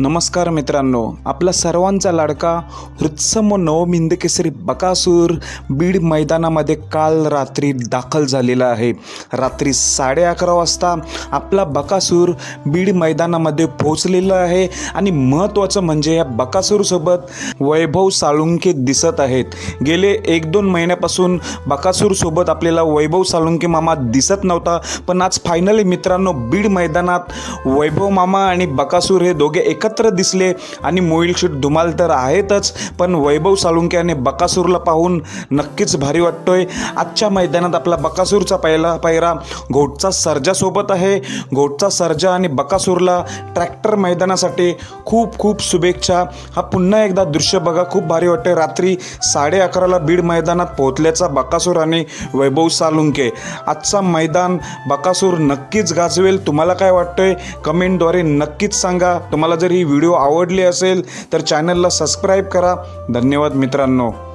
नमस्कार मित्रांनो आपला सर्वांचा लाडका हृत्सम नवम हिंद बकासूर बीड मैदानामध्ये काल रात्री दाखल झालेला आहे. रात्री साडे अकरा वाजता आपला बकासूर बीड मैदानामध्ये पोहोचलेला आहे आणि महत्त्वाचं म्हणजे या बकासूरसोबत वैभव साळुंके दिसत आहेत. गेले एक दोन महिन्यापासून बकासूरसोबत आपल्याला वैभव साळुंके मामा दिसत नव्हता पण आज फायनली मित्रांनो बीड मैदानात वैभव मामा आणि बकासूर हे दोघे एकत्र दिसले आणि मोईल शूट धुमाल तर आहेतच पण वैभव साळुंक्याने आणि बकासूरला पाहून नक्कीच भारी वाटतोय. आजच्या मैदानात आपला बकासूरचा पहिला पायरा घोटचा सर्जासोबत आहे. घोटचा सर्जा आणि बकासूरला ट्रॅक्टर मैदानासाठी खूप खूप शुभेच्छा. हा पुन्हा एकदा दृश्य बघा खूप भारी वाटते रात्री साडे अकराला बीड मैदानात पोहोचल्याचा बकासूर आणि वैभव सालुंके आजचा मैदान बकासूर नक्कीच गाजवेल. तुम्हाला काय वाटतंय? कमेंटद्वारे नक्कीच सांगा. तुम्हाला जर ही व्हिडिओ आवडली असेल तर चॅनलला सबस्क्राईब करा. धन्यवाद मित्रांनो.